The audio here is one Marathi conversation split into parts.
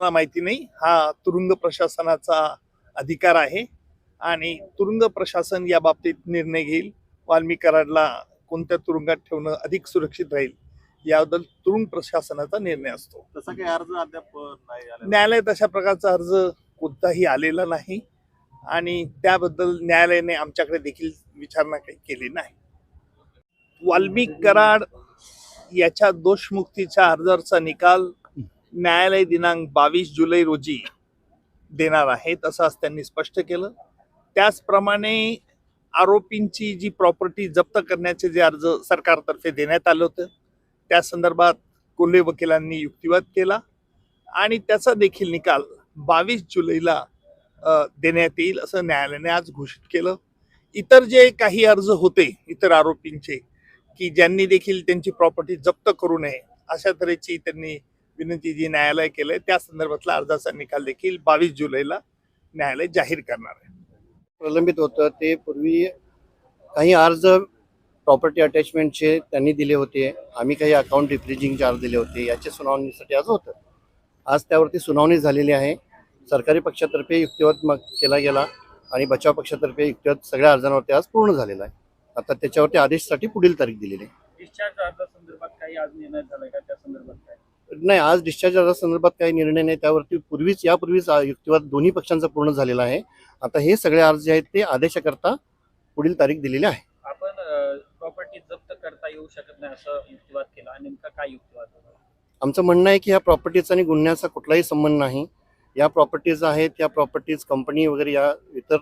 मला माहिती नाही हा तुरुंग प्रशासनाचा अधिकार आहे आणि तुरुंग प्रशासन या बाबतीत निर्णय घेईल. वाल्मी कराडला कोणत्या तुरुंगात ठेवणं अधिक सुरक्षित राहील याबद्दल तुरुंग प्रशासनाचा निर्णय असतो. तसा काही अर्ज अद्याप न्यायालयात अशा प्रकारचा अर्ज कोणताही आलेला नाही आणि त्याबद्दल न्यायालयाने आमच्याकडे देखील विचारणा काही केली नाही. वाल्मिक कराड याच्या दोषमुक्तीच्या अर्जाचा निकाल न्यायालय दिनांक बावीस जुलै रोजी देणार आहेत असं आज त्यांनी स्पष्ट केलं. त्याचप्रमाणे आरोपींची जी प्रॉपर्टी जप्त करण्याचे जे अर्ज सरकारतर्फे देण्यात आलं होतं त्या संदर्भात कोल्हे वकिलांनी युक्तिवाद केला आणि त्याचा देखील निकाल बावीस जुलैला देण्यात येईल असं न्यायालयाने आज घोषित केलं. इतर जे काही अर्ज होते इतर आरोपींचे की ज्यांनी देखील त्यांची प्रॉपर्टी जप्त करू नये अशा तऱ्हेची त्यांनी विनंती जी न्यायालय केलंय त्या संदर्भातला अर्जाचा निकाल देखील बावीस जुलैला न्यायालय जाहीर करणार आहे. प्रलंबित होतं. ते पूर्वी काही अर्ज प्रॉपर्टी अटॅचमेंटचे त्यांनी दिले होते. आम्ही काही अकाउंट रिफ्रिजिंगचे अर्ज दिले होते. याच्या सुनावणीसाठी आज होतं. आज त्यावरती सुनावणी झालेली आहे. सरकारी पक्षातर्फे युक्तिवाद मग केला गेला आणि बचाव पक्षातर्फे युक्तिवाद सगळ्या अर्जांवरती आज पूर्ण झालेला आहे. आता त्याच्यावरती आदेशसाठी पुढील तारीख दिलेली आहे. डिस्चार्ज अर्जासंदर्भात काही आज निर्णय झालाय का? त्या संदर्भात नाही आज डिस्चार्ज अर्जासंदर्भात काही निर्णय नाही त्यावरती पूर्वीच यापूर्वीच युक्तिवाद दोन्ही पक्षांचा पूर्ण झालेला आहे. आता हे सगळे अर्ज जे आहेत ते आदेशाकरता पुढील तारीख दिलेली आहे. आपण प्रॉपर्टी जप्त करता येऊ शकत नाही असं युक्तिवाद केला. नेमका काय युक्तिवाद आमचं म्हणणं आहे की ह्या प्रॉपर्टीचा आणि गुन्ह्याचा कुठलाही संबंध नाही. या प्रॉपर्टीज आहेत या प्रॉपर्टीज कंपनी वगैरे या इतर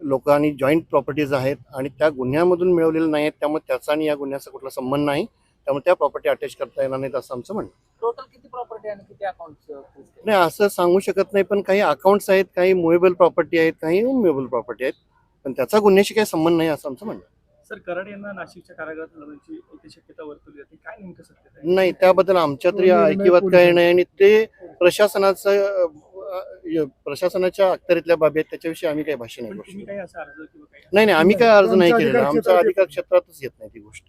लोकांनी जॉईंट प्रॉपर्टीज आहेत आणि त्या गुन्ह्यामधून मिळवलेल्या नाही आहेत त्यामुळे त्याचा आणि या गुन्ह्याचा कुठला संबंध नाही. त्यामुळे त्या प्रॉपर्टी अटॅच करता येणार नाहीत असं आमचं म्हणणं. टोटल किती प्रॉपर्टी आणि किती अकाउंट नाही असं सांगू शकत नाही पण काही अकाउंट्स आहेत काही मुवेबल प्रॉपर्टी आहेत काही अनमुवेबल प्रॉपर्टी आहेत. पण त्याचा गुन्ह्याशी काही संबंध नाही असं आमचं म्हणणं. सर कराड यांना नाशिकच्या कारागृहात एक शक्यता वर्तवली जाते काय नेमकं आहे? नाही त्याबद्दल आमच्या तरी ऐकिवात काही नाही आणि ते प्रशासनाचं अं, प्रशासनाच्या अखत्यारीतल्या बाबी आहेत त्याच्याविषयी आम्ही काही भाष्य नाही पण करू तुम्ही शकत. काही असा अर्ज किंवा काही नाही नाही आम्ही काय अर्ज नाही आमच्या केलेला. आमचा अधिकार क्षेत्रातच येत नाही ती गोष्ट.